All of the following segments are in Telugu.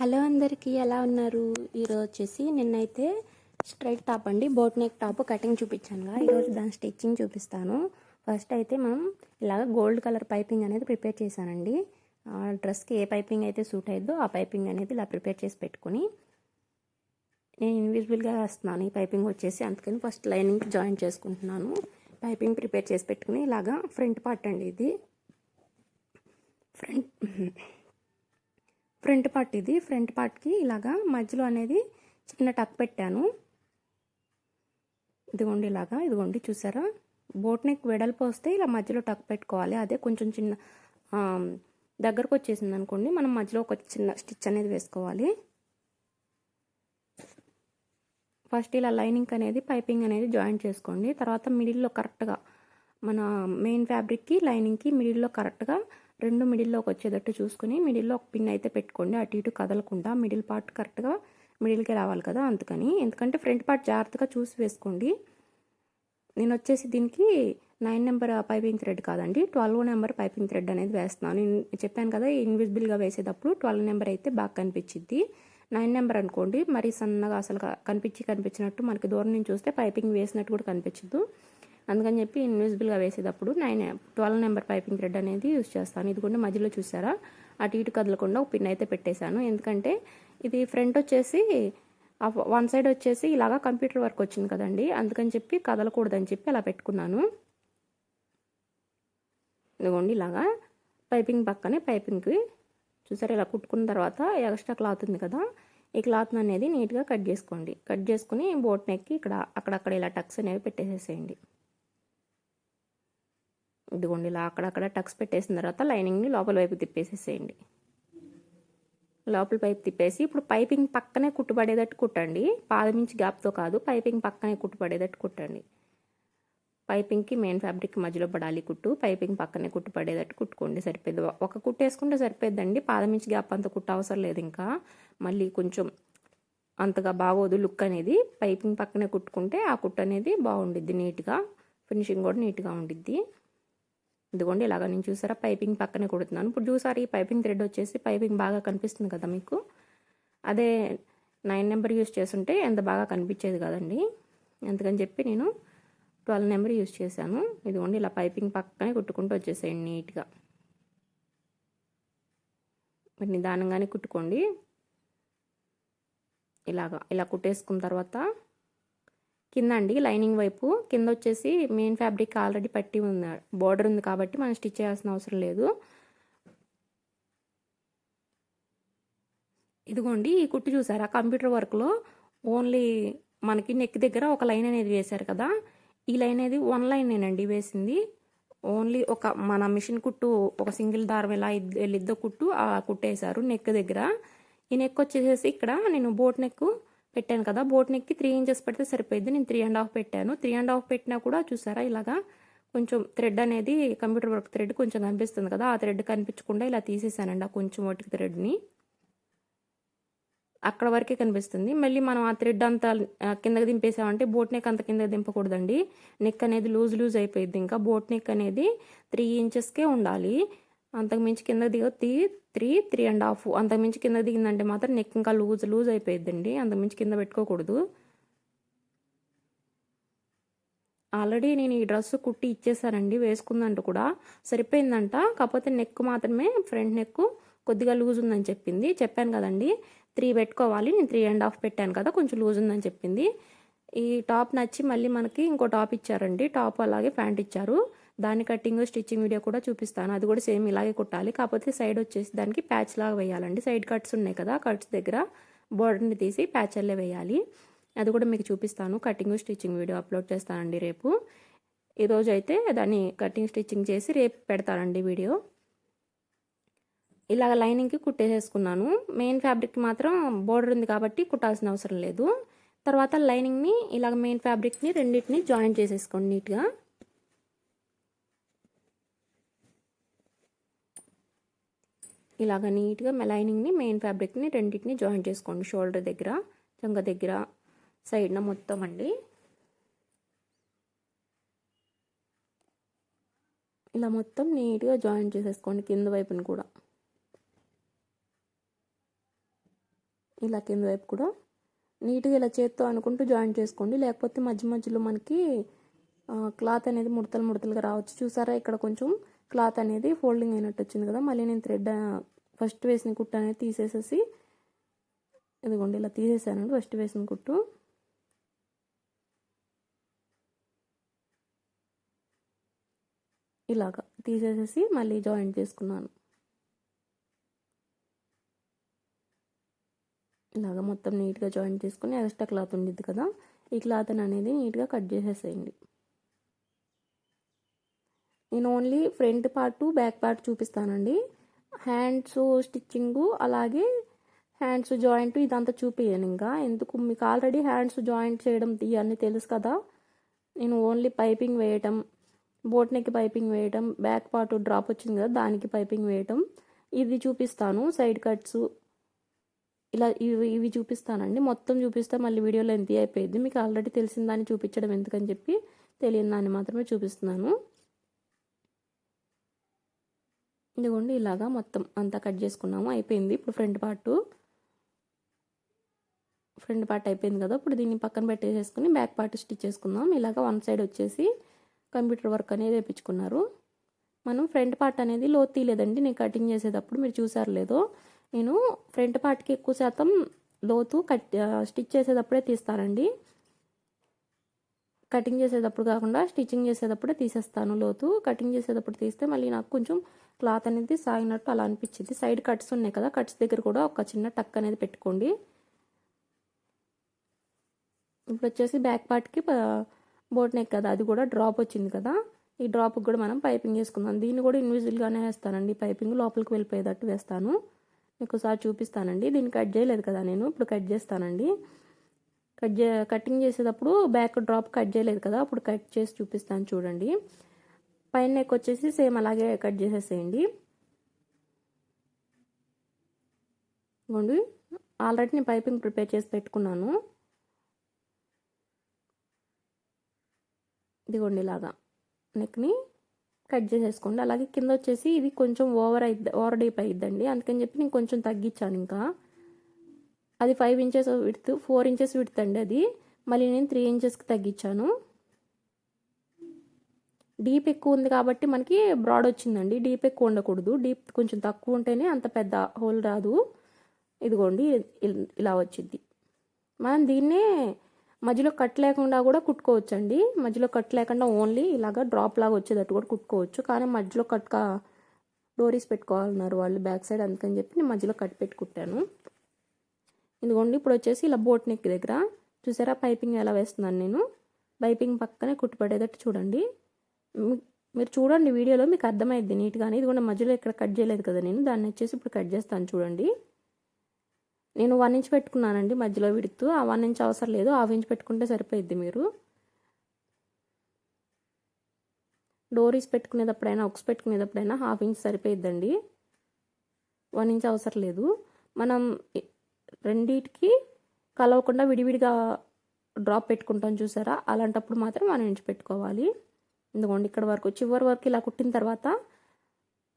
హలో అందరికీ ఎలా ఉన్నారు? ఈరోజు వచ్చేసి నిన్నైతే స్ట్రైట్ టాప్ అండి బోట్ నెక్ టాప్ కటింగ్ చూపించానుగా ఈరోజు దాని స్టిచ్చింగ్ చూపిస్తాను. ఫస్ట్ అయితే మనం ఇలాగ గోల్డ్ కలర్ పైపింగ్ అనేది ప్రిపేర్ చేశానండి. డ్రెస్కి ఏ పైపింగ్ అయితే సూట్ అయ్యిందో ఆ పైపింగ్ అనేది ఇలా ప్రిపేర్ చేసి పెట్టుకుని నేను ఇన్విజిబుల్గా వేస్తున్నాను. ఈ పైపింగ్ వచ్చేసి అందుకని ఫస్ట్ లైనింగ్ జాయిన్ చేసుకుంటున్నాను. పైపింగ్ ప్రిపేర్ చేసి పెట్టుకుని ఇలాగా ఫ్రంట్ పార్ట్ అండి ఇది. ఫ్రంట్ ఫ్రంట్ పార్ట్ ఇది. ఫ్రంట్ పార్ట్కి ఇలాగా మధ్యలో అనేది చిన్న టక్ పెట్టాను. ఇదిగోండి ఇలాగా ఇదిగోండి చూసారా? బోట్ నెక్ వెడల్పు వస్తే ఇలా మధ్యలో టక్ పెట్టుకోవాలి. అదే కొంచెం చిన్న దగ్గరకు వచ్చేసింది అనుకోండి మనం మధ్యలో ఒక చిన్న స్టిచ్ అనేది వేసుకోవాలి. ఫస్ట్ ఇలా లైనింగ్ అనేది పైపింగ్ అనేది జాయిన్ చేసుకోండి. తర్వాత మిడిల్లో కరెక్ట్గా మన మెయిన్ ఫ్యాబ్రిక్కి లైనింగ్కి మిడిల్లో కరెక్ట్గా రెండు మిడిల్లోకి వచ్చేటట్టు చూసుకుని మిడిల్లో ఒక పిన్ అయితే పెట్టుకోండి. అటు ఇటు కదలకుండా మిడిల్ పార్ట్ కరెక్ట్గా మిడిల్కి రావాలి కదా అందుకని. ఎందుకంటే ఫ్రంట్ పార్ట్ జాగ్రత్తగా చూసి వేసుకోండి. నేను వచ్చేసి దీనికి నైన్ నెంబర్ పైపింగ్ థ్రెడ్ కాదండి. ట్వెల్వ్ నెంబర్ పైపింగ్ థ్రెడ్ అనేది వేస్తున్నాను. నేను చెప్పాను కదా ఇన్విజిబుల్గా వేసేటప్పుడు ట్వెల్వ్ నెంబర్ అయితే బాగా కనిపించింది నైన్ నెంబర్ అనుకోండి మరి సన్నగా అసలు కనిపించి కనిపించినట్టు మనకి దూరం నుంచి చూస్తే పైపింగ్ వేసినట్టు కూడా కనిపించదు. అందుకని చెప్పి ఇన్విజిబుల్గా వేసేటప్పుడు nine twelve number piping thread అనేది యూజ్ చేస్తాను. ఇది కూడా మధ్యలో చూసారా? అటు ఇటు కదలకుండా ఒక పిన్ అయితే పెట్టేశాను. ఎందుకంటే ఇది ఫ్రంట్ వచ్చేసి వన్ సైడ్ వచ్చేసి ఇలాగా కంప్యూటర్ వర్క్ వచ్చింది కదండి. అందుకని చెప్పి కదలకూడదని చెప్పి అలా పెట్టుకున్నాను. ఇదిగోండి ఇలాగా పైపింగ్ పక్కనే పైపింగ్కి చూసారా? ఇలా కుట్టుకున్న తర్వాత ఎక్స్ట్రా క్లాత్ ఉంది కదా ఈ క్లాత్ అనేది నీట్గా కట్ చేసుకోండి. కట్ చేసుకుని బోట్ నెక్కి ఇక్కడ అక్కడక్కడ ఇలా టక్స్ అనేవి పెట్టేసేసేయండి. ఇదిగోండి ఇలా అక్కడక్కడ టక్స్ పెట్టేసిన తర్వాత లైనింగ్ని లోపల వైపు తిప్పేసేసేయండి. లోపల పైపు తిప్పేసి ఇప్పుడు పైపింగ్ పక్కనే కుట్టుపడేటట్టు కుట్టండి. పాదమించి గ్యాప్తో కాదు పైపింగ్ పక్కనే కుట్టుపడేటట్టు కుట్టండి. పైపింగ్కి మెయిన్ ఫ్యాబ్రిక్ మధ్యలో పడాలి కుట్టు పైపింగ్ పక్కనే కుట్టు పడేటట్టు కుట్టుకోండి. సరిపోద్ది ఒక కుట్టు వేసుకుంటే సరిపోద్దండి పాదమించి గ్యాప్ అంత కుట్ట అవసరం లేదు ఇంకా. మళ్ళీ కొంచెం అంతగా బాగోదు లుక్ అనేది. పైపింగ్ పక్కనే కుట్టుకుంటే ఆ కుట్టు అనేది బాగుండిద్ది నీట్గా. ఫినిషింగ్ కూడా నీట్గా ఉండిద్ది. ఇదిగోండి ఇలాగ నేను చూసారా? పైపింగ్ పక్కనే కుడుతున్నాను. ఇప్పుడు చూసారు ఈ పైపింగ్ థ్రెడ్ వచ్చేసి పైపింగ్ బాగా కనిపిస్తుంది కదా మీకు? అదే నైన్ నెంబర్ యూస్ చేస్తుంటే ఎంత బాగా కనిపించేది కదండి? అందుకని చెప్పి నేను ట్వెల్వ్ నెంబర్ యూస్ చేశాను. ఇదిగోండి ఇలా పైపింగ్ పక్కనే కుట్టుకుంటూ వచ్చేసేయండి నీట్గా. మరి నిదానంగానే కుట్టుకోండి. ఇలాగా ఇలా కుట్టేసుకున్న తర్వాత కింద అండి లైనింగ్ వైపు. కింద వచ్చేసి మెయిన్ ఫ్యాబ్రిక్ ఆల్రెడీ పట్టి ఉంది. బార్డర్ ఉంది కాబట్టి మనం స్టిచ్ చేయాల్సిన అవసరం లేదు. ఇదిగోండి ఈ కుట్టు చూసారా? కంప్యూటర్ వర్క్లో ఓన్లీ మనకి నెక్ దగ్గర ఒక లైన్ అనేది వేశారు కదా? ఈ లైన్ అనేది వన్ లైనేనండి వేసింది. ఓన్లీ ఒక మన మిషన్ కుట్టు ఒక సింగిల్ దారం ఎలా వెళ్ళిద్దో కుట్టు ఆ కుట్టేశారు నెక్ దగ్గర. ఈ నెక్ వచ్చేసేసి ఇక్కడ నేను బోట్ నెక్ పెట్టాను కదా బోట్ నెక్కి త్రీ ఇంచెస్ పెడితే సరిపోయింది నేను త్రీ అండ్ హాఫ్ పెట్టాను. త్రీ అండ్ హాఫ్ పెట్టినా కూడా చూసారా ఇలాగా కొంచెం థ్రెడ్ అనేది కంప్యూటర్ వర్క్ థ్రెడ్ కొంచెం కనిపిస్తుంది కదా ఆ థ్రెడ్ కనిపించకుండా ఇలా తీసేసానండి ఆ కొంచెం వాటికి థ్రెడ్ని అక్కడ వరకే కనిపిస్తుంది. మళ్ళీ మనం ఆ థ్రెడ్ అంతా కిందకి దింపేసామంటే బోట్ నెక్ అంత కిందకి దింపకూడదండి. నెక్ అనేది లూజ్ లూజ్ అయిపోయింది ఇంకా బోట్ నెక్ అనేది త్రీ ఇంచెస్కే ఉండాలి. అంతకుమించి కింద దిగొత్తి త్రీ త్రీ అండ్ హాఫ్. అంతకుమించి కింద దిగిందంటే మాత్రం నెక్ ఇంకా లూజ్ లూజ్ అయిపోయిందండి అంతకుమించి కింద పెట్టుకోకూడదు. ఆల్రెడీ నేను ఈ డ్రెస్ కుట్టి ఇచ్చేసానండి వేసుకుందంట కూడా. సరిపోయిందంట. కాకపోతే నెక్ మాత్రమే ఫ్రంట్ నెక్ కొద్దిగా లూజ్ ఉందని చెప్పింది. చెప్పాను కదండి త్రీ పెట్టుకోవాలి నేను త్రీ అండ్ హాఫ్ పెట్టాను కదా కొంచెం లూజ్ ఉందని చెప్పింది. ఈ టాప్ నచ్చి మళ్ళీ మనకి ఇంకో టాప్ ఇచ్చారండి. టాప్ అలాగే ప్యాంట్ ఇచ్చారు. దాని కట్టింగ్ స్టిచ్చింగ్ వీడియో కూడా చూపిస్తాను. అది కూడా సేమ్ ఇలాగే కుట్టాలి. కాకపోతే సైడ్ వచ్చేసి దానికి ప్యాచ్ లాగా వేయాలండి. సైడ్ కట్స్ ఉన్నాయి కదా కట్స్ దగ్గర బోర్డర్ని తీసి ప్యాచ్ అల్లే వేయాలి. అది కూడా మీకు చూపిస్తాను. కటింగ్ స్టిచ్చింగ్ వీడియో అప్లోడ్ చేస్తానండి రేపు. ఈరోజు అయితే దాన్ని కటింగ్ స్టిచ్చింగ్ చేసి రేపు పెడతానండి వీడియో ఇలాగ లైనింగ్కి కుట్టేసేసుకున్నాను. మెయిన్ ఫ్యాబ్రిక్ మాత్రం బోర్డర్ ఉంది కాబట్టి కుట్టాల్సిన అవసరం లేదు. తర్వాత లైనింగ్ని ఇలాగ మెయిన్ ఫ్యాబ్రిక్ని రెండింటిని జాయిన్ చేసేసుకోండి నీట్గా ఇలాగ నీట్గా మెలైనింగ్ని మెయిన్ ఫ్యాబ్రిక్ని రెండింటిని జాయిన్ చేసుకోండి. షోల్డర్ దగ్గర చంగ దగ్గర సైడ్న మొత్తం అండి. ఇలా మొత్తం నీట్గా జాయిన్ చేసేసుకోండి కింద వైపుని కూడా. ఇలా కింద వైపు కూడా. నీట్గా ఇలా చేత్తో అనుకుంటూ జాయింట్ చేసుకోండి. లేకపోతే మధ్య మధ్యలో మనకి క్లాత్ అనేది ముడతలు ముడతలుగా రావచ్చు. చూసారా? ఇక్కడ కొంచెం క్లాత్ అనేది ఫోల్డింగ్ అయినట్టు వచ్చింది కదా మళ్ళీ నేను థ్రెడ్ ఫస్ట్ వేసిన కుట్టు అనేది తీసేసేసి ఇదిగోండి ఇలా తీసేసానండి ఫస్ట్ వేసిన కుట్టు. ఇలాగా తీసేసేసి మళ్ళీ జాయింట్ చేసుకున్నాను. ఇలాగ మొత్తం నీట్గా జాయింట్ చేసుకుని ఎక్స్ట్రా క్లాత్ ఉండిద్ది కదా ఈ క్లాత్ అనేది నీట్గా కట్ చేసేసేయండి. నేను only front part back part చూపిస్తానండి. హ్యాండ్స్ స్టిచ్చింగు అలాగే హ్యాండ్స్ జాయింట్ ఇదంతా చూపించాను ఇంకా. ఎందుకు? మీకు ఆల్రెడీ హ్యాండ్స్ జాయింట్ చేయడం ఇవన్నీ తెలుసు కదా. నేను ఓన్లీ పైపింగ్ వేయటం బోట్ పైపింగ్ వేయటం బ్యాక్ పార్ట్ డ్రాప్ వచ్చింది కదా దానికి పైపింగ్ వేయటం ఇది చూపిస్తాను సైడ్ కట్స్. ఇలా ఇవి ఇవి చూపిస్తానండి. మొత్తం చూపిస్తే మళ్ళీ వీడియోలో ఎంత అయిపోయింది మీకు ఆల్రెడీ తెలిసిన దాన్ని చూపించడం ఎందుకని చెప్పి తెలియని దాన్ని మాత్రమే చూపిస్తున్నాను. ఇదిగోండి ఇలాగా మొత్తం అంతా కట్ చేసుకున్నాము. అయిపోయింది. ఇప్పుడు ఫ్రంట్ పార్ట్ ఫ్రంట్ పార్ట్ అయిపోయింది కదా. ఇప్పుడు దీన్ని పక్కన పెట్టేసేసుకుని బ్యాక్ పార్ట్ స్టిచ్ చేసుకుందాం. ఇలాగ వన్ సైడ్ వచ్చేసి కంప్యూటర్ వర్క్ అనేది వేయించుకున్నారు. మనం ఫ్రంట్ పార్ట్ అనేది లో తీయలేదండి. నేను కటింగ్ చేసేటప్పుడు మీరు చూసారు లేదో. నేను ఫ్రంట్ పార్ట్కి ఎక్కువ శాతం లోతు కట్ స్టిచ్ చేసేటప్పుడే తీస్తానండి. కటింగ్ చేసేటప్పుడు కాకుండా స్టిచ్చింగ్ చేసేటప్పుడే తీసేస్తాను లోతు. కటింగ్ చేసేటప్పుడు తీస్తే మళ్ళీ నాకు కొంచెం క్లాత్ అనేది సాగినట్టు అలా అనిపించింది. సైడ్ కట్స్ ఉన్నాయి కదా కట్స్ దగ్గర కూడా ఒక చిన్న టక్ అనేది పెట్టుకోండి. ఇప్పుడు వచ్చేసి బ్యాక్ పార్ట్కి బోట్ నెక్ కదా అది కూడా డ్రాప్ వచ్చింది కదా. ఈ డ్రాప్కి కూడా మనం పైపింగ్ చేసుకుందాం. దీన్ని కూడా ఇన్విజువల్గానే వేస్తానండి. పైపింగ్ లోపలికి వెళ్ళిపోయేటట్టు వేస్తాను. మీకు ఒకసారి చూపిస్తానండి. దీన్ని కట్ చేయలేదు కదా నేను ఇప్పుడు కట్ చేస్తానండి. కట్ చే కటింగ్ చేసేటప్పుడు బ్యాక్ డ్రాప్ కట్ చేయలేదు కదా అప్పుడు కట్ చేసి చూపిస్తాను చూడండి. పైన నెక్ వచ్చేసి సేమ్ అలాగే కట్ చేసేసేయండి. ఇవ్వండి ఆల్రెడీ నేను పైపింగ్ ప్రిపేర్ చేసి పెట్టుకున్నాను. ఇదిగోండి ఇలాగా నెక్ని కట్ చేసేసుకోండి. అలాగే కింద వచ్చేసి ఇది కొంచెం ఓవర్ అయిద్ది ఓవర్ డీప్ అయిద్దండి. అందుకని చెప్పి నేను కొంచెం తగ్గించాను ఇంకా. అది five inches width four inches width అండి అది. మళ్ళీ నేను త్రీ ఇంచెస్కి తగ్గించాను. డీప్ ఎక్కువ ఉంది కాబట్టి మనకి బ్రాడ్ వచ్చిందండి. డీప్ ఎక్కువ ఉండకూడదు. డీప్ కొంచెం తక్కువ ఉంటేనే అంత పెద్ద హోల్ రాదు. ఇదిగోండి ఇలా వచ్చింది. మనం దీన్నే మధ్యలో కట్ లేకుండా కూడా కుట్టుకోవచ్చండి. మధ్యలో కట్ లేకుండా ఓన్లీ ఇలాగ డ్రాప్ లాగా వచ్చేటట్టు కూడా కుట్టుకోవచ్చు. కానీ మధ్యలో కట్ డోరీస్ పెట్టుకోవాలన్నారు వాళ్ళు. బ్యాక్ సైడ్ అందుకని చెప్పి నేను మధ్యలో కట్ పెట్టి కుట్టాను. ఇదిగోండి ఇప్పుడు వచ్చేసి ఇలా బోట్ నెక్ దగ్గర చూసారా? పైపింగ్ ఎలా వేస్తున్నాను నేను? పైపింగ్ పక్కనే కుట్టుపడేటట్టు చూడండి. మీరు చూడండి వీడియోలో మీకు అర్థమైంది నీట్గానే. ఇది కూడా మధ్యలో ఇక్కడ కట్ చేయలేదు కదా నేను. దాన్ని వచ్చేసి ఇప్పుడు కట్ చేస్తాను చూడండి. నేను వన్ ఇంచ్ పెట్టుకున్నానండి మధ్యలో విడుతూ. ఆ వన్ ఇంచ్ అవసరం లేదు. హాఫ్ ఇంచ్ పెట్టుకుంటే సరిపోయిద్ది మీరు. డోరీస్ పెట్టుకునేటప్పుడైనా ఒక్స్ పెట్టుకునేటప్పుడైనా హాఫ్ ఇంచ్ సరిపోయిద్దండి. వన్ ఇంచ్ అవసరం లేదు. మనం రెండింటికి కలవకుండా విడివిడిగా డ్రాప్ పెట్టుకుంటాం చూసారా? అలాంటప్పుడు మాత్రం మనం ఇంచ్ పెట్టుకోవాలి. ఎందుకండి ఇక్కడ వరకు చివరి వరకు ఇలా కుట్టిన తర్వాత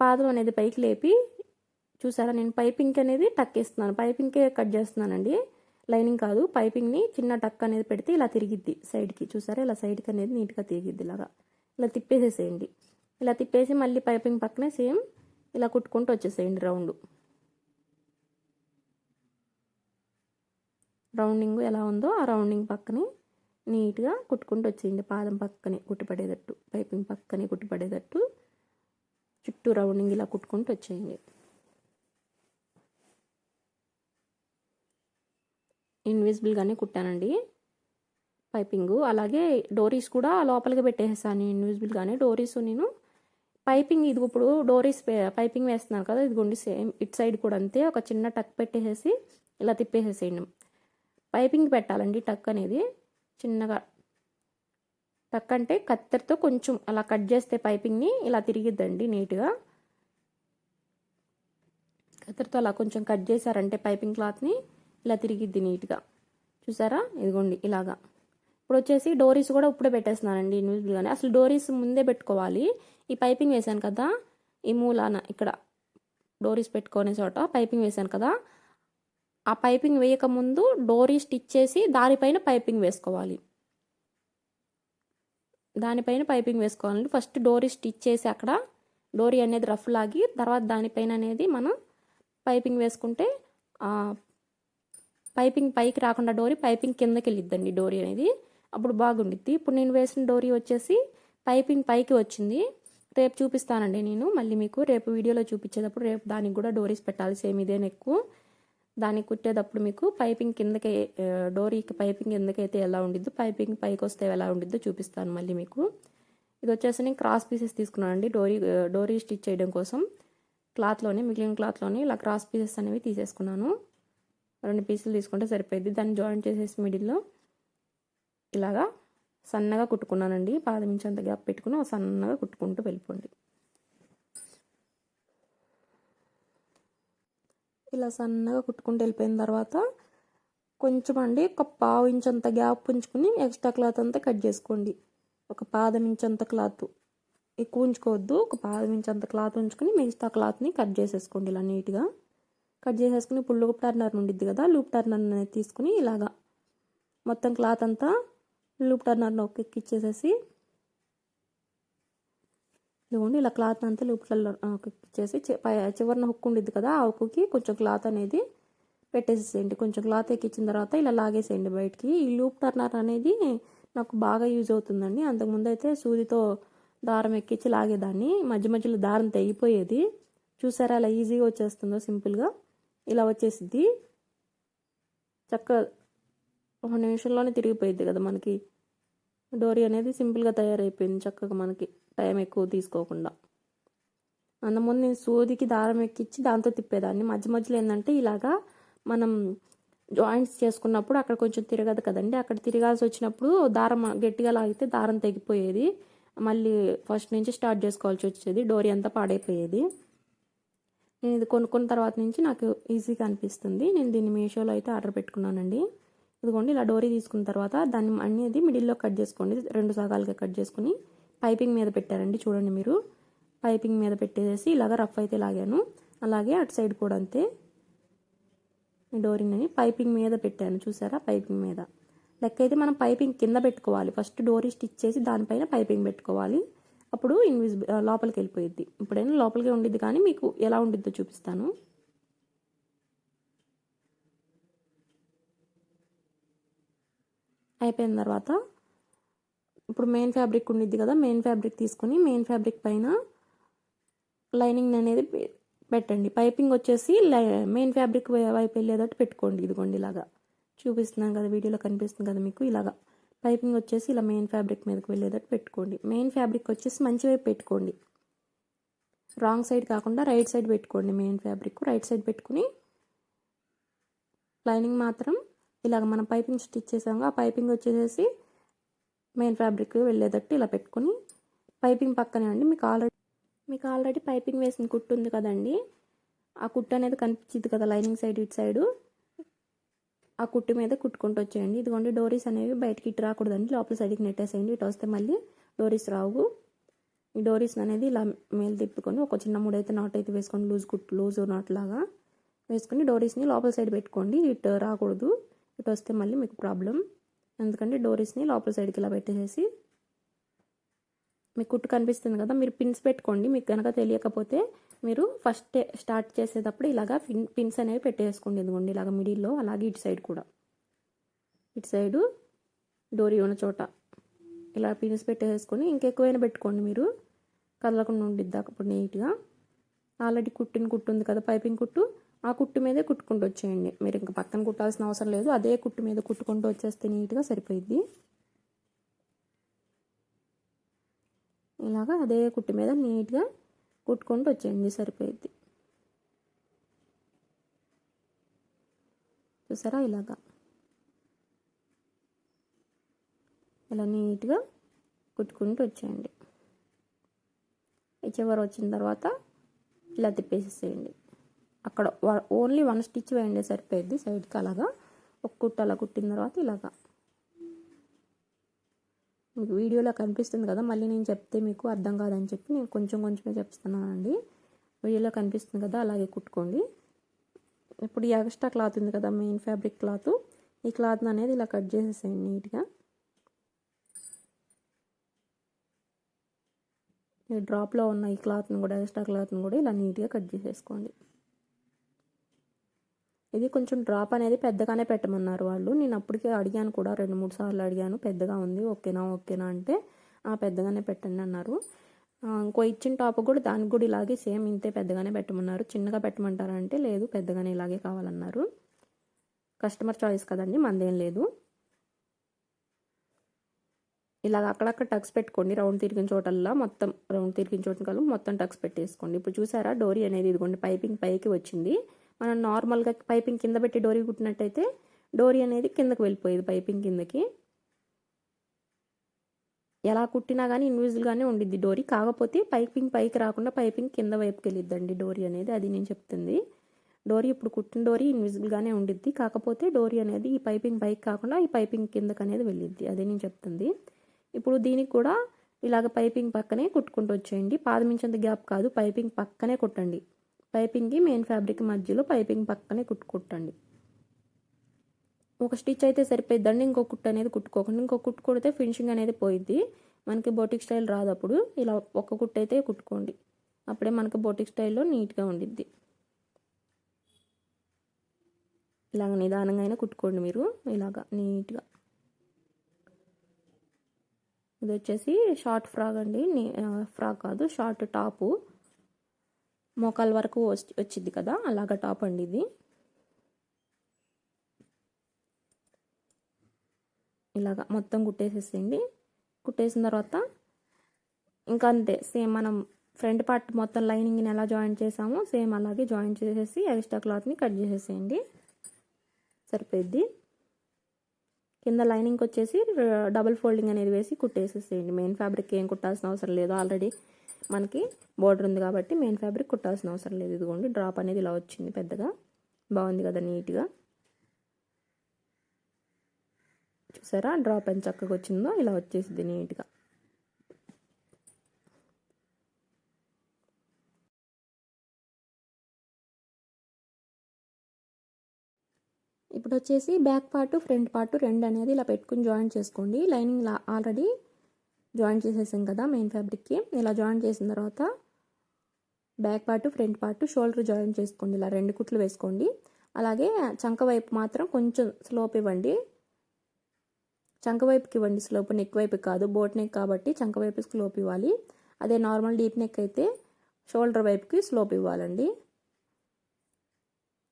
పాదం అనేది పైకి లేపి చూసారా? నేను పైపింగ్ అనేది టక్కేస్తున్నాను పైపింగ్కే కట్ చేస్తున్నానండి. లైనింగ్ కాదు పైపింగ్ని చిన్న టక్ అనేది పెడితే ఇలా తిరిగిద్ది సైడ్కి చూసారా? ఇలా సైడ్కి అనేది నీట్గా తిరిగిద్ది ఇలాగా. ఇలా తిప్పేసేసేయండి. ఇలా తిప్పేసి మళ్ళీ పైపింగ్ పక్కనే సేమ్ ఇలా కుట్టుకుంటూ వచ్చేసేయండి రౌండ్. రౌండింగ్ ఎలా ఉందో ఆ రౌండింగ్ పక్కనే నీట్గా కుట్టుకుంటూ వచ్చేయండి. పాదం పక్కనే కుట్టుపడేటట్టు పైపింగ్ పక్కనే కుట్టుపడేటట్టు చుట్టూ రౌండింగ్ ఇలా కుట్టుకుంటూ వచ్చేయండి. ఇన్విజిబుల్గానే కుట్టానండి. పైపింగ్ అలాగే డోరీస్ కూడా లోపలికి పెట్టేసాను ఇన్విజిబుల్గానే. డోరీస్ నేను పైపింగ్ ఇది ఇప్పుడు డోరీస్ పైపింగ్ వేస్తున్నాను కదా ఇదిగోండి సేమ్ ఇట్ సైడ్ కూడా అంతే. ఒక చిన్న టక్ పెట్టేసేసి ఇలా తిప్పేసేసేయండి పైపింగ్ పెట్టాలండి టక్ అనేది చిన్నగా. టక్ అంటే కత్తెరతో కొంచెం అలా కట్ చేస్తే పైపింగ్ని ఇలా తిరిగిద్దండి నీట్గా. కత్తెరతో అలా కొంచెం కట్ చేశారంటే పైపింగ్ క్లాత్ని ఇలా తిరిగిద్ది నీట్గా. చూసారా? ఇదిగోండి ఇలాగా. ఇప్పుడు వచ్చేసి డోరీస్ కూడా ఇప్పుడే పెట్టేస్తున్నానండి ఇన్విజిబుల్గానే అసలు డోరీస్ ముందే పెట్టుకోవాలి. ఈ పైపింగ్ వేసాను కదా ఈ మూలాన ఇక్కడ డోరీస్ పెట్టుకునే చోట పైపింగ్ వేసాను కదా ఆ పైపింగ్ వేయక ముందు డోరీ స్టిచ్ చేసి దానిపైన పైపింగ్ వేసుకోవాలి. దానిపైన పైపింగ్ వేసుకోవాలండి. ఫస్ట్ డోరీ స్టిచ్ చేసి అక్కడ డోరీ అనేది రఫ్ లాగి తర్వాత దానిపైన అనేది మనం పైపింగ్ వేసుకుంటే పైపింగ్ పైకి రాకుండా డోరీ పైపింగ్ కిందకి వెళ్ళిద్దండి డోరీ అనేది. అప్పుడు బాగుండిద్ది. ఇప్పుడు నేను వేసిన డోరీ వచ్చేసి పైపింగ్ పైకి వచ్చింది. రేపు చూపిస్తానండి నేను. మళ్ళీ మీకు రేపు వీడియోలో చూపించేటప్పుడు రేపు దానికి కూడా డోరీస్ పెట్టాలి. సేమ్ ఇదేనెక్కువ దానికి కుట్టేటప్పుడు మీకు పైపింగ్ కిందకి డోరీకి పైపింగ్ కిందకైతే ఎలా ఉండిద్దో పైపింగ్ పైకి వస్తే ఎలా ఉండిద్దో చూపిస్తాను మళ్ళీ మీకు. ఇది వచ్చేసి నేను క్రాస్ పీసెస్ తీసుకున్నానండి. డోరీ డోరీ స్టిచ్ చేయడం కోసం క్లాత్లోనే మిగిలిన క్లాత్లోనే ఇలా క్రాస్ పీసెస్ అనేవి తీసేసుకున్నాను. రెండు పీసులు తీసుకుంటే సరిపోయింది దాన్ని జాయిన్ చేసేసి మిడిల్లో ఇలాగా సన్నగా కుట్టుకున్నానండి. పాదం అంత గ్యాప్ పెట్టుకుని సన్నగా కుట్టుకుంటూ వెళ్ళిపోండి. ఇలా సన్నగా కుట్టుకుంటూ వెళ్ళిపోయిన తర్వాత కొంచెం అండి ఒక పావు ఇంచ్ అంత గ్యాప్ ఉంచుకుని ఎక్స్ట్రా క్లాత్ అంతా కట్ చేసుకోండి. ఒక పాదం ఇంచ్ అంత క్లాత్ ఎక్కువ ఉంచుకోవద్దు. ఒక పాదం ఇంచ్ అంత క్లాత్ ఉంచుకుని మిగతా క్లాత్ని కట్ చేసేసుకోండి ఇలా నీట్గా. కట్ చేసేసుకుని ఇప్పుడు లూప్ టర్నర్ ఉండిద్ది కదా లూప్ టర్నర్ అనేది తీసుకుని ఇలాగా మొత్తం క్లాత్ అంతా లూప్ టర్నర్లో ఎక్కిచ్చేసేసి ఇదిగోండి ఇలా క్లాత్ అంతా లూప్లలో చేసి చివరిన హుక్ ఉండిద్ది కదా ఆ హుక్కి కొంచెం క్లాత్ అనేది పెట్టేసేసేయండి. కొంచెం క్లాత్ ఎక్కించిన తర్వాత ఇలా లాగేసేయండి బయటికి. ఈ లూప్ టర్నర్ అనేది నాకు బాగా యూజ్ అవుతుందండి. అంతకుముందు అయితే సూదితో దారం ఎక్కించి లాగేదాన్ని. మధ్య మధ్యలో దారం తెగిపోయేది. చూసారా అలా ఈజీగా వచ్చేస్తుందో సింపుల్గా. ఇలా వచ్చేసిద్ది. చక్క ఒక నిమిషంలోనే తిరిగిపోయింది కదా మనకి. డోరీ అనేది సింపుల్గా తయారైపోయింది. చక్కగా మనకి టైం ఎక్కువ తీసుకోకుండా. అంతకుముందు నేను సూదికి దారం ఎక్కించి దాంతో తిప్పేదాన్ని. మధ్య మధ్యలో ఏంటంటే ఇలాగా మనం జాయింట్స్ చేసుకున్నప్పుడు అక్కడ కొంచెం తిరగదు కదండి. అక్కడ తిరగాల్సి వచ్చినప్పుడు దారం గట్టిగా లాగితే దారం తెగిపోయేది. మళ్ళీ ఫస్ట్ నుంచి స్టార్ట్ చేసుకోవాల్సి వచ్చేది. డోరీ అంతా పాడైపోయేది. నేను ఇది కొనుక్కున్న తర్వాత నుంచి నాకు ఈజీగా అనిపిస్తుంది. నేను దీన్ని మీషోలో అయితే ఆర్డర్ పెట్టుకున్నానండి. ఇదిగోండి ఇలా డోరీ తీసుకున్న తర్వాత దాన్ని అనేది మిడిల్లో కట్ చేసుకోండి. రెండు సగాలుగా కట్ చేసుకుని పైపింగ్ మీద పెట్టారండి చూడండి మీరు. పైపింగ్ మీద పెట్టేసి ఇలాగ రఫ్ అయితే లాగాను. అలాగే అటు సైడ్ కూడా అంతే. డోరీని పైపింగ్ మీద పెట్టాను చూసారా? పైపింగ్ మీద. లెక్క అయితే మనం పైపింగ్ కింద పెట్టుకోవాలి. ఫస్ట్ డోరీ స్టిచ్ చేసి దానిపైన పైపింగ్ పెట్టుకోవాలి. అప్పుడు ఇన్విజిబుల్ లోపలికి వెళ్ళిపోయిద్ది. ఇప్పుడైనా లోపలికి ఉండిద్ది కానీ మీకు ఎలా ఉండిద్దో చూపిస్తాను. అయిపోయిన తర్వాత ఇప్పుడు మెయిన్ ఫ్యాబ్రిక్ ఉండిద్ది కదా మెయిన్ ఫ్యాబ్రిక్ తీసుకొని మెయిన్ ఫ్యాబ్రిక్ పైన లైనింగ్ అనేది పెట్టండి. పైపింగ్ వచ్చేసి మెయిన్ ఫ్యాబ్రిక్ వైపు వెళ్ళేటట్టు పెట్టుకోండి. ఇదిగోండి ఇలాగా. చూపిస్తున్నాం కదా వీడియోలో కనిపిస్తుంది కదా మీకు ఇలాగా. పైపింగ్ వచ్చేసి ఇలా మెయిన్ ఫ్యాబ్రిక్ మీదకి వెళ్ళేటట్టు పెట్టుకోండి. మెయిన్ ఫ్యాబ్రిక్ వచ్చేసి మంచి వైపు పెట్టుకోండి. రాంగ్ సైడ్ కాకుండా రైట్ సైడ్ పెట్టుకోండి. మెయిన్ ఫ్యాబ్రిక్ రైట్ సైడ్ పెట్టుకుని లైనింగ్ మాత్రం ఇలాగ మనం పైపింగ్ స్టిచ్ చేసాము ఆ పైపింగ్ వచ్చేసేసి మెయిన్ ఫ్యాబ్రిక్ వెళ్ళేటట్టు ఇలా పెట్టుకుని పైపింగ్ పక్కనే అండి మీకు ఆల్రెడీ మీకు ఆల్రెడీ పైపింగ్ వేసిన కుట్టు ఉంది కదండి ఆ కుట్టు అనేది కనిపించింది కదా లైనింగ్ సైడ్ ఇటు సైడు. ఆ కుట్టు మీద కుట్టుకుంటూ వచ్చేయండి. ఇదిగోండి డోరీస్ అనేవి బయటకి ఇటు రాకూడదండి లోపల సైడ్కి నెట్టేసేయండి. ఇటు వస్తే మళ్ళీ డోరీస్ రావు. ఈ డోరీస్ అనేది ఇలా మేలు తిప్పుకొని ఒక చిన్న మూడైతే నాట్ అయితే వేసుకొని లూజ్ కుట్టు లూజ్ నాట్ లాగా వేసుకొని డోరీస్ని లోపల సైడ్ పెట్టుకోండి. ఇటు రాకూడదు. ఇటు వస్తే మళ్ళీ మీకు ప్రాబ్లం. ఎందుకంటే డోరీస్ని లోపల సైడ్కి ఇలా పెట్టేసేసి మీకు కుట్టు కనిపిస్తుంది కదా మీరు పిన్స్ పెట్టుకోండి. మీకు కనుక తెలియకపోతే మీరు ఫస్ట్ స్టార్ట్ చేసేటప్పుడు ఇలాగా పిన్స్ అనేవి పెట్టేసుకోండి. ఎందుకండి ఇలాగ మిడిల్లో అలాగే ఇటు సైడ్ కూడా. ఇటు సైడు డోరీ ఉన్న చోట ఇలా పిన్స్ పెట్టేసుకొని ఇంకెక్కువైనా పెట్టుకోండి మీరు. కదలకుండా ఉండిద్ది అప్పుడు నీట్గా ఆల్రెడీ కుట్టిన కుట్టు ఉంది కదా పైపింగ్ కుట్టు. ఆ కుట్టు మీదే కుట్టుకుంటూ వచ్చేయండి. మీరు ఇంకా పక్కన కుట్టాల్సిన అవసరం లేదు. అదే కుట్టు మీద కుట్టుకుంటూ వచ్చేస్తే నీట్గా సరిపోయిద్ది. ఇలాగా అదే కుట్టు మీద నీట్గా కుట్టుకుంటూ వచ్చేయండి సరిపోయిద్ది. చూసారా ఇలాగా? ఇలా నీట్గా కుట్టుకుంటూ వచ్చేయండి. చివరి వచ్చిన తర్వాత ఇలా తిప్పేసేసేయండి. అక్కడ ఓన్లీ వన్ స్టిచ్ వేయండి సరిపోయింది సైడ్కి అలాగా. ఒక కుట్టు అలా కుట్టిన తర్వాత ఇలాగా. మీకు వీడియోలో కనిపిస్తుంది కదా మళ్ళీ నేను చెప్తే మీకు అర్థం కాదని చెప్పి నేను కొంచెం కొంచెమే చెప్తున్నానండి. వీడియోలో కనిపిస్తుంది కదా అలాగే కుట్టుకోండి. ఇప్పుడు ఈ ఎక్స్ట్రా క్లాత్ ఉంది కదా మెయిన్ ఫ్యాబ్రిక్ క్లాత్. ఈ క్లాత్ అనేది ఇలా కట్ చేసేసేయండి నీట్గా. ఈ డ్రాప్లో ఉన్న ఈ క్లాత్ని కూడా ఎక్స్ట్రా క్లాత్ని కూడా ఇలా నీట్గా కట్ చేసేసుకోండి. ఇది కొంచెం డ్రాప్ అనేది పెద్దగానే పెట్టమన్నారు వాళ్ళు. నేను అప్పటికే అడిగాను కూడా రెండు మూడు సార్లు అడిగాను. పెద్దగా ఉంది ఓకేనా ఓకేనా అంటే పెద్దగానే పెట్టండి అన్నారు. ఇంకో ఇచ్చిన టాప్ కూడా దానికి కూడా ఇలాగే సేమ్ ఇంతే పెద్దగానే పెట్టమన్నారు. చిన్నగా పెట్టమంటారంటే లేదు పెద్దగానే ఇలాగే కావాలన్నారు. కస్టమర్ చాయిస్ కదండి మందేం లేదు. ఇలాగ అక్కడక్కడ టక్స్ పెట్టుకోండి రౌండ్ తిరిగిన చోటల్లా మొత్తం రౌండ్ తిరిగిన చోట మొత్తం టక్స్ పెట్టేసుకోండి. ఇప్పుడు చూసారా డోరీ అనేది ఇదిగోండి పైపింగ్ పైకి వచ్చింది. మనం నార్మల్గా పైపింగ్ కింద పెట్టి డోరీ కుట్టినట్టయితే డోరీ అనేది కిందకు వెళ్ళిపోయేది పైపింగ్ కిందకి. ఎలా కుట్టినా కానీ ఇన్విజువల్గానే ఉండిద్ది డోరీ. కాకపోతే పైపింగ్ పైకి రాకుండా పైపింగ్ కింద వైపుకి వెళ్ళిద్దండి డోరీ అనేది అది నేను చెప్తుంది. డోరీ ఇప్పుడు కుట్టిన డోరీ ఇన్విజిబుల్గానే ఉండిద్ది. కాకపోతే డోరీ అనేది ఈ పైపింగ్ పైకి కాకుండా ఈ పైపింగ్ కిందకి అనేది వెళ్ళిద్ది అదే నేను చెప్తుంది. ఇప్పుడు దీనికి కూడా ఇలాగ పైపింగ్ పక్కనే కుట్టుకుంటూ వచ్చేయండి. పాదమించేంత గ్యాప్ కాదు పైపింగ్ పక్కనే కుట్టండి. పైపింగ్కి మెయిన్ ఫ్యాబ్రిక్ మధ్యలో పైపింగ్ పక్కనే కుట్టుకుంటండి ఒక స్టిచ్ అయితే సరిపోయిద్దండి ఇంకో కుట్టు అనేది కుట్టుకోకుండా. ఇంకో కుట్టు కొడితే ఫినిషింగ్ అనేది పోయిద్ది. మనకి బోటిక్ స్టైల్ రాదు అప్పుడు ఇలా ఒక కుట్టు అయితే కుట్టుకోండి. అప్పుడే మనకి బోటిక్ స్టైల్లో నీట్గా ఉండిద్ది. ఇలాగ నిదానంగా అయినా కుట్టుకోండి మీరు ఇలాగా నీట్గా. ఇది వచ్చేసి షార్ట్ ఫ్రాక్ అండి. ఫ్రాక్ కాదు షార్ట్ టాపు. మోకాల వరకు వచ్చింది కదా అలాగ టాప్ అండి ఇది. ఇలాగ మొత్తం కుట్టేసేసేయండి. కుట్టేసిన తర్వాత ఇంకా అంతే సేమ్ మనం ఫ్రంట్ పార్ట్ మొత్తం లైనింగ్ని ఎలా జాయిన్ చేసామో సేమ్ అలాగే జాయిన్ చేసేసి ఎక్స్ట్రా క్లాత్ని కట్ చేసేసేయండి. సరిపోద్ది కింద లైనింగ్ వచ్చేసి డబుల్ ఫోల్డింగ్ అనేది వేసి కుట్టేసేసేయండి. మెయిన్ ఫ్యాబ్రిక్ ఏం కుట్టాల్సిన అవసరం లేదు. ఆల్రెడీ మనకి బోర్డర్ ఉంది కాబట్టి మెయిన్ ఫ్యాబ్రిక్ కుట్టాల్సిన అవసరం లేదు. ఇదిగోండి డ్రాప్ అనేది ఇలా వచ్చింది పెద్దగా. బాగుంది కదా నీట్గా. చూసారా? డ్రాప్ ఎంత చక్కగా వచ్చిందో ఇలా వచ్చేసింది నీట్గా. ఇప్పుడు వచ్చేసి బ్యాక్ పార్ట్ ఫ్రంట్ పార్ట్ రెండు అనేది ఇలా పెట్టుకుని జాయిన్ చేసుకోండి. లైనింగ్ ఆల్రెడీ జాయిన్ చేసేసాం కదా మెయిన్ ఫ్యాబ్రిక్కి. ఇలా జాయిన్ చేసిన తర్వాత back part front part shoulder join చేసుకోండి. ఇలా రెండు కుట్లు వేసుకోండి. అలాగే చంక వైపు మాత్రం కొంచెం స్లోప్ ఇవ్వండి. చంక వైపుకి ఇవ్వండి స్లోప్. నెక్ వైపు కాదు బోట్ నెక్ కాబట్టి చంక వైపు స్లోప్ ఇవ్వాలి. అదే నార్మల్ డీప్ నెక్ అయితే షోల్డర్ వైపుకి స్లోప్ ఇవ్వాలండి.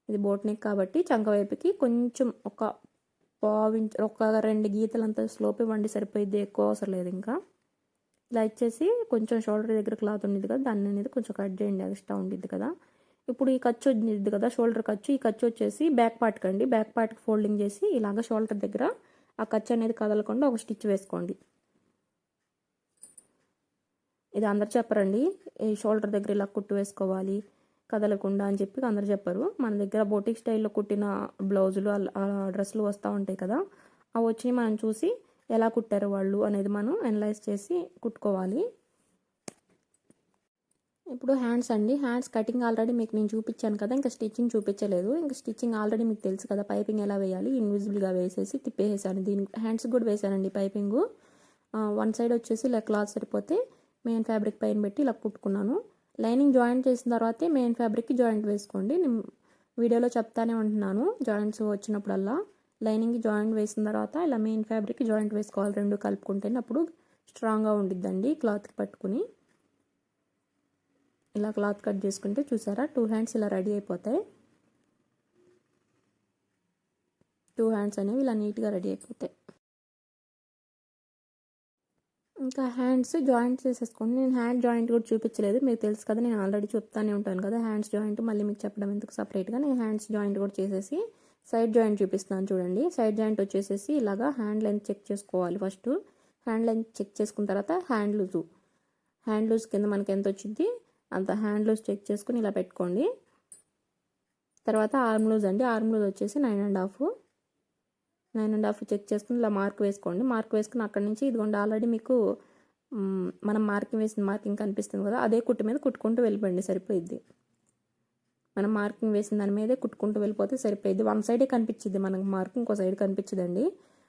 ఇది బోట్ నెక్ కాబట్టి చంక వైపుకి కొంచెం ఒక పావించ్ ఒక రెండు గీతలంతా స్లోప్ ఇవ్వండి సరిపోయిద్ది ఎక్కువ అవసరం లేదు ఇంకా. ఇలా ఇచ్చేసి కొంచెం షోల్డర్ దగ్గర క్లాత్ ఉండేది కదా దాన్ని అనేది కొంచెం కట్ చేయండి ఎక్స్ట్రా ఉండేది కదా. ఇప్పుడు ఈ ఖర్చు వచ్చింది కదా షోల్డర్ ఖర్చు ఈ ఖర్చు వచ్చేసి బ్యాక్ పార్ట్కి అండి. బ్యాక్ పార్ట్కి ఫోల్డింగ్ చేసి ఇలాగ షోల్డర్ దగ్గర ఆ ఖర్చు అనేది కదలకుండా ఒక స్టిచ్ వేసుకోండి. ఇది అందరు చెప్పరండి ఈ షోల్డర్ దగ్గర ఇలా కుట్టు వేసుకోవాలి కదలకుండా అని చెప్పి అందరు చెప్పరు. మన దగ్గర బోటిక్ స్టైల్లో కుట్టిన బ్లౌజులు డ్రెస్సులు వస్తూ ఉంటాయి కదా. అవి వచ్చి మనం చూసి ఎలా కుట్టారు వాళ్ళు అనేది మనం అనలైజ్ చేసి కుట్టుకోవాలి. ఇప్పుడు హ్యాండ్స్ అండి. హ్యాండ్స్ కటింగ్ ఆల్రెడీ మీకు నేను చూపించాను కదా. ఇంకా స్టిచ్చింగ్ చూపించలేదు. ఇంకా స్టిచ్చింగ్ ఆల్రెడీ మీకు తెలుసు కదా పైపింగ్ ఎలా వేయాలి ఇన్విజిబుల్గా వేసేసి తిప్పేసాను దీని హ్యాండ్స్ కూడా వేసానండి పైపింగ్ వన్ సైడ్ వచ్చేసి ఇలా క్లాత్ సరిపోతే మెయిన్ ఫ్యాబ్రిక్ పైన పెట్టి ఇలా కుట్టుకున్నాను. లైనింగ్ జాయింట్ చేసిన తర్వాతే మెయిన్ ఫ్యాబ్రిక్కి జాయింట్ వేసుకోండి. నేను వీడియోలో చెప్తానే ఉంటున్నాను. జాయింట్స్ వచ్చినప్పుడల్లా లైనింగ్ జాయింట్ వేసిన తర్వాత ఇలా మెయిన్ ఫ్యాబ్రిక్ జాయింట్ వేసుకోవాలి. రెండు కలుపుకుంటేనే అప్పుడు స్ట్రాంగ్గా ఉండిద్దండి క్లాత్కి పట్టుకుని. ఇలా క్లాత్ కట్ చేసుకుంటే చూసారా? టూ హ్యాండ్స్ ఇలా రెడీ అయిపోతాయి. టూ హ్యాండ్స్ అనేవి ఇలా నీట్గా రెడీ అయిపోతాయి. ఇంకా హ్యాండ్స్ జాయింట్ చేసేసుకోండి. నేను హ్యాండ్ జాయింట్ కూడా చూపించలేదు. మీకు తెలుసు కదా నేను ఆల్రెడీ చెప్తానే ఉంటాను కదా హ్యాండ్స్ జాయింట్ మళ్ళీ మీకు చెప్పడం ఎందుకు సపరేట్గా నేను హ్యాండ్స్ జాయింట్ కూడా చేసేసి సైడ్ జాయింట్ చూపిస్తాను చూడండి. సైడ్ జాయింట్ వచ్చేసేసి ఇలాగా హ్యాండ్ లెంత్ చెక్ చేసుకోవాలి ఫస్ట్ హ్యాండ్ లెంత్ చెక్ చేసుకున్న తర్వాత హ్యాండ్ లూజు హ్యాండ్ లూజ్ కింద మనకి ఎంత వచ్చింది? అంత హ్యాండ్ లూజ్ చెక్ చేసుకుని ఇలా పెట్టుకోండి. తర్వాత ఆర్మ్ లూజ్ అండి. ఆర్మ్ లూజ్ వచ్చేసి nine and half nine and half check చేసుకుని ఇలా మార్క్ వేసుకోండి. మార్క్ వేసుకుని అక్కడి నుంచి ఇదిగోండి ఆల్రెడీ మీకు మనం మార్కింగ్ వేసిన మార్కింగ్ కనిపిస్తుంది కదా అదే కుట్టు మీద కుట్టుకుంటూ వెళ్ళిపోండి సరిపోయిద్ది. మనం మార్కింగ్ వేసిన దాని మీదే కుట్టుకుంటూ వెళ్ళిపోతే సరిపోయిద్ది. వన్ సైడే కనిపించింది మనకు మార్కింగ్ ఇంకో సైడ్ కనిపించదండి.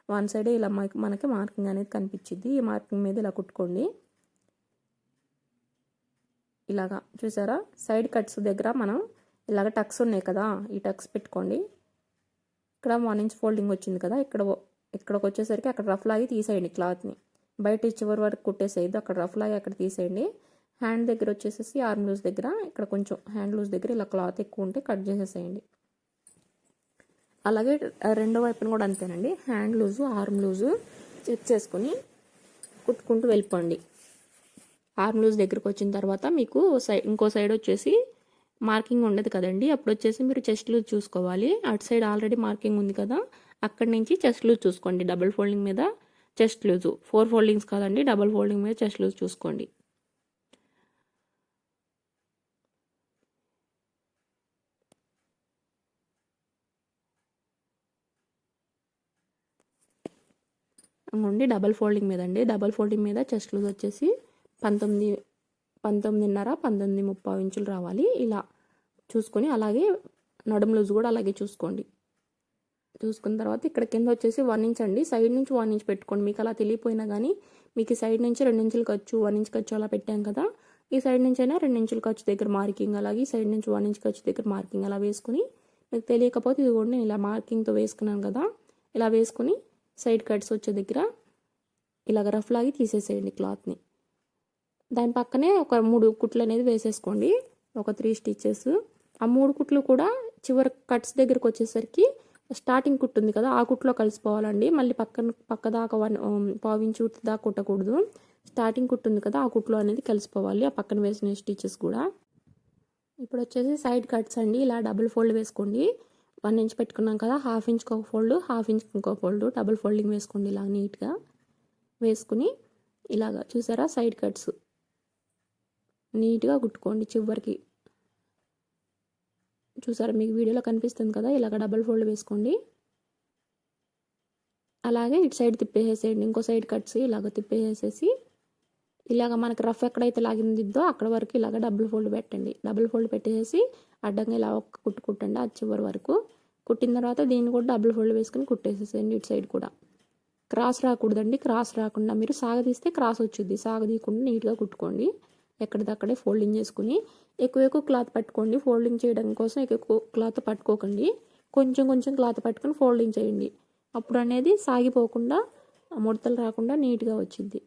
వన్ సైడే ఇలా మనకి మార్కింగ్ అనేది కనిపించింది ఈ మార్కింగ్ మీద ఇలా కుట్టుకోండి. ఇలాగా చూసారా? సైడ్ కట్స్ దగ్గర మనం ఇలాగ టక్స్ ఉన్నాయి కదా ఈ టక్స్ పెట్టుకోండి. ఇక్కడ వన్ ఇంచ్ ఫోల్డింగ్ వచ్చింది కదా ఇక్కడ ఇక్కడికి వచ్చేసరికి అక్కడ రఫ్ లాగి తీసేయండి క్లాత్ని బయట చివరి వరకు కుట్టేసేయద్దు అక్కడ రఫ్ లాగి అక్కడ తీసేయండి. హ్యాండ్ దగ్గర వచ్చేసేసి ఆర్మ్ లూజ్ దగ్గర ఇక్కడ కొంచెం హ్యాండ్ లూజ్ దగ్గర ఇలా క్లాత్ ఎక్కువ ఉంటే కట్ చేసేసేయండి. అలాగే రెండో వైపున కూడా అంతేనండి. Hand loose arm loose check చేసుకొని కుట్టుకుంటూ వెళ్ళిపోండి. ఆర్మ్ లూజ్ దగ్గరకు వచ్చిన తర్వాత మీకు సైడ్ ఇంకో సైడ్ వచ్చేసి మార్కింగ్ ఉండదు కదండి. అప్పుడు వచ్చేసి మీరు చెస్ట్ లూజ్ చూసుకోవాలి. అటు సైడ్ ఆల్రెడీ మార్కింగ్ ఉంది కదా. అక్కడి నుంచి చెస్ట్ లూజ్ చూసుకోండి. డబుల్ ఫోల్డింగ్ మీద చెస్ట్ లూజు. ఫోర్ ఫోల్డింగ్స్ కాదండి. డబుల్ ఫోల్డింగ్ మీద చెస్ట్ లూజ్ చూసుకోండి. ఉండి డబల్ ఫోల్డింగ్ మీద అండి డబల్ ఫోల్డింగ్ మీద చెస్ట్ లూజ్ వచ్చేసి పంతొమ్మిది పంతొమ్మిదిన్నర పంతొమ్మిది ముప్పై ఇంచులు రావాలి. ఇలా చూసుకొని అలాగే నడుము లూజ్ కూడా అలాగే చూసుకోండి. చూసుకున్న తర్వాత ఇక్కడ కింద వచ్చేసి వన్ ఇంచ్ అండి. సైడ్ నుంచి వన్ ఇంచ్ పెట్టుకోండి. మీకు అలా తెలియపోయినా కానీ మీకు సైడ్ నుంచి రెండు ఇంచులు ఖర్చు వన్ ఇంచ్ ఖర్చు అలా పెట్టాం కదా. ఈ సైడ్ నుంచి అయినా రెండు ఇంచులు ఖర్చు దగ్గర మార్కింగ్ అలాగే సైడ్ నుంచి వన్ ఇంచ్ ఖర్చు దగ్గర మార్కింగ్ అలా వేసుకుని మీకు తెలియకపోతే ఇదిగోండి ఇలా మార్కింగ్తో వేసుకున్నాను కదా. ఇలా వేసుకుని సైడ్ కట్స్ వచ్చే దగ్గర ఇలాగ రఫ్ లాగి తీసేసేయండి క్లాత్ని. దాని పక్కనే ఒక మూడు కుట్లు అనేది వేసేసుకోండి. ఒక త్రీ స్టిచెస్ ఆ మూడు కుట్లు కూడా చివరి కట్స్ దగ్గరకు వచ్చేసరికి స్టార్టింగ్ కుట్టు ఉంది కదా ఆ కుట్లో కలిసిపోవాలండి. మళ్ళీ పక్కన పక్క దాకా వన్ పావించి దాకా కుట్టకూడదు. స్టార్టింగ్ కుట్టు ఉంది కదా ఆ కుట్లో అనేది కలిసిపోవాలి. ఆ పక్కన వేసిన స్టిచెస్ కూడా. ఇప్పుడు వచ్చేసి సైడ్ కట్స్ అండి. ఇలా డబుల్ ఫోల్డ్ వేసుకోండి. వన్ ఇంచ్ పెట్టుకున్నాం కదా హాఫ్ ఇంచ్కి ఒక ఫోల్డ్ హాఫ్ ఇంచ్కి ఇంకో ఫోల్డ్ డబుల్ ఫోల్డింగ్ వేసుకోండి ఇలా నీట్గా. వేసుకుని ఇలాగా చూసారా సైడ్ కట్స్. నీట్గా కుట్టుకోండి చివరికి. చూసారా మీకు వీడియోలో కనిపిస్తుంది కదా ఇలాగ డబల్ ఫోల్డ్ వేసుకోండి. అలాగే ఇటు సైడ్ తిప్పేసేయండి ఇంకో సైడ్ కట్స్ ఇలాగ తిప్పేసేసి ఇలాగ మనకి రఫ్ ఎక్కడైతే లాగిందిద్దో అక్కడ వరకు ఇలాగ డబుల్ ఫోల్డ్ పెట్టండి. డబుల్ ఫోల్డ్ పెట్టేసి అడ్డంగా ఇలా ఒక్క కుట్టు కుట్టండి అది చివరి వరకు. కుట్టిన తర్వాత దీన్ని కూడా డబుల్ ఫోల్డ్ వేసుకుని కుట్టేసేసేయండి ఇటు సైడ్ కూడా. క్రాస్ రాకూడదండి క్రాస్ రాకుండా మీరు సాగదీస్తే క్రాస్ వచ్చింది సాగదీయకుండా నీట్గా కుట్టుకోండి. ఎక్కడిదక్కడే ఫోల్డింగ్ చేసుకుని ఎక్కువ ఎక్కువ క్లాత్ పట్టుకోండి. ఫోల్డింగ్ చేయడం కోసం ఎక్కువ క్లాత్ పట్టుకోకండి. కొంచెం కొంచెం క్లాత్ పట్టుకొని ఫోల్డింగ్ చేయండి. అప్పుడు అనేది సాగిపోకుండా ముడతలు రాకుండా నీట్గా వచ్చింది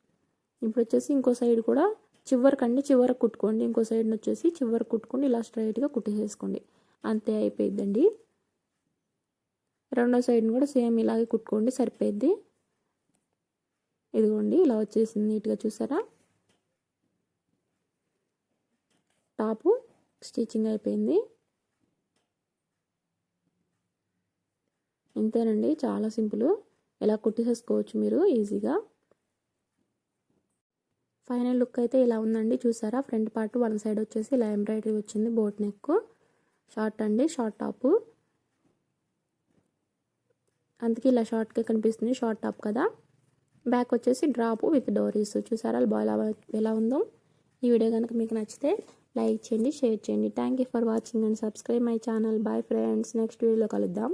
ఇప్పుడు వచ్చేసి ఇంకో సైడ్ కూడా చివరికండి చివరకు కుట్టుకోండి. ఇంకో సైడ్ని వచ్చేసి చివరికి కుట్టుకోండి ఇలా స్ట్రైట్గా కుట్టేసేసుకోండి. అంతే అయిపోయిందండి రెండో సైడ్ని కూడా సేమ్ ఇలాగే కుట్టుకోండి. సరిపోయిద్ది. ఇదిగోండి ఇలా వచ్చేసింది. నీట్గా చూసారా? టాపు స్టిచ్చింగ్ అయిపోయింది. ఇంతేనండి చాలా సింపుల్. ఇలా కుట్టేసేసుకోవచ్చు మీరు ఈజీగా. ఫైనల్ లుక్ అయితే ఇలా ఉందండి చూసారా? ఫ్రంట్ పార్ట్ వన్ సైడ్ వచ్చేసి ఇలా ఎంబ్రాయిడరీ వచ్చింది బోట్ నెక్. షార్ట్ అండి షార్ట్ టాపు. అందుకే ఇలా షార్ట్గా కనిపిస్తుంది షార్ట్ టాప్ కదా. బ్యాక్ వచ్చేసి డ్రాప్ విత్ డోరీస్. చూసారా? బాగా ఎలా ఉందో. ఈ వీడియో కనుక మీకు నచ్చితే లైక్ చేయండి షేర్ చేయండి. Thank you for watching and subscribe my channel bye friends next వీడియోలో కలుద్దాం.